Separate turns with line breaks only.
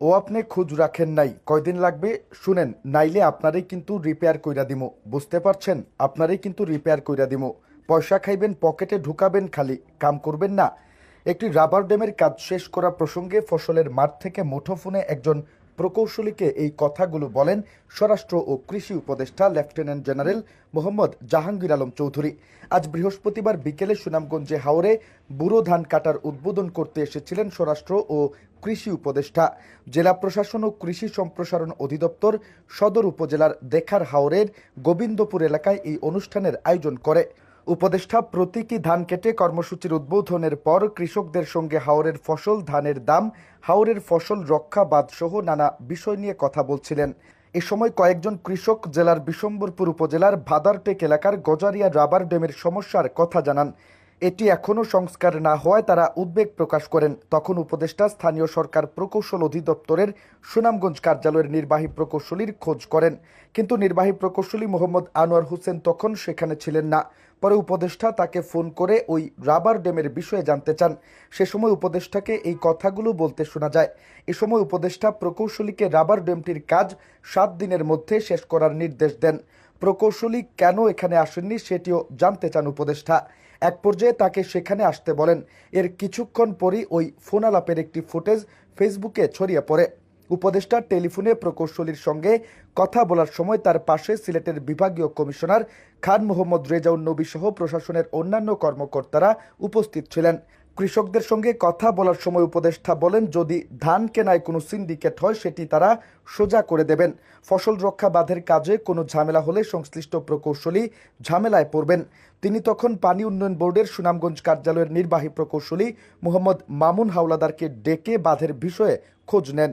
ও আপনি খোঁজ রাখেন নাই। কয়দিন লাগবে? শুনেন, নাইলে আপনারই কিন্তু রিপেয়ার কইরা দিমু। বুঝতে পারছেন? আপনারই কিন্তু রিপেয়ার কইরা দিমু। পয়সা খাইবেন, পকেটে ঢুকাবেন খালি, কাম করবেন না। একটি রাবার ড্যামের কাজ শেষ করা প্রসঙ্গে ফসলের মাঠ থেকে মুঠোফোনে একজন প্রকৌশলীকে এই কথাগুলো বলেন স্বরাষ্ট্র ও কৃষি উপদেষ্টা লেফটেন্যান্ট জেনারেল মোহাম্মদ জাহাঙ্গীর আলম চৌধুরী। আজ বৃহস্পতিবার বিকেলে সুনামগঞ্জে হাওরে বুড়ো ধান কাটার উদ্বোধন করতে এসেছিলেন স্বরাষ্ট্র ও কৃষি উপদেষ্টা। জেলা প্রশাসন ও কৃষি সম্প্রসারণ অধিদপ্তর সদর উপজেলার দেখার হাওরের গোবিন্দপুর এলাকায় এই অনুষ্ঠানের আয়োজন করে। উপদেষ্টা প্রতীকী ধান কেটে কর্মসূচির উদ্বোধনের পর কৃষকদের সঙ্গে হাওরের ফসল, ধানের দাম, হাওরের ফসল রক্ষা বাদ সহ নানা বিষয় নিয়ে কথা বলছিলেন। এ সময় কয়েকজন কৃষক জেলার বিশম্বরপুর উপজেলার ভাদারটেক এলাকার গজারিয়া রাবার ড্যামের সমস্যার কথা জানান। এটি এখনও সংস্কার না হওয়ায় তারা উদ্বেগ প্রকাশ করেন। তখন উপদেষ্টা স্থানীয় সরকার প্রকৌশল অধিদপ্তরের সুনামগঞ্জ কার্যালয়ের নির্বাহী প্রকৌশলীর খোঁজ করেন। কিন্তু নির্বাহী প্রকৌশলী মোহাম্মদ আনোয়ার হোসেন তখন সেখানে ছিলেন না। পরে উপদেষ্টা তাকে ফোন করে ওই রাবার ড্যামের বিষয়ে জানতে চান। সে সময় উপদেষ্টাকে এই কথাগুলো বলতে শোনা যায়। এ সময় উপদেষ্টা প্রকৌশলীকে রাবার ড্যামটির কাজ সাত দিনের মধ্যে শেষ করার নির্দেশ দেন। প্রকৌশলী কেন এখানে আসেননি সেটিও জানতে চান উপদেষ্টা। এক পর্যায়ে তাকে সেখানে আসতে বলেন। এর কিছুক্ষণ পরই ওই ফোন আলাপের একটি ফুটেজ ফেসবুকে ছড়িয়ে পড়ে। উপদেষ্টা টেলিফোনে প্রকৌশলীর সঙ্গে কথা বলার সময় তার পাশে সিলেটের বিভাগীয় কমিশনার খান মোহাম্মদ রেজাউন নবী সহ প্রশাসনের অন্যান্য কর্মকর্তারা উপস্থিত ছিলেন। কৃষকদের সঙ্গে কথা বলার সময় উপদেষ্টা বলেন, যদি ধান কেনায় কোনো সিন্ডিকেট হয়, সেটি তারা সোজা করে দেবেন। ফসল রক্ষা বাঁধের কাজে কোনো ঝামেলা হলে সংশ্লিষ্ট প্রকৌশলী ঝামেলায় পড়বেন। তিনি তখন পানি উন্নয়ন বোর্ডের সুনামগঞ্জ কার্যালয়ের নির্বাহী প্রকৌশলী মোহাম্মদ মামুন হাওলাদারকে ডেকে বাঁধের বিষয়ে খোঁজ নেন।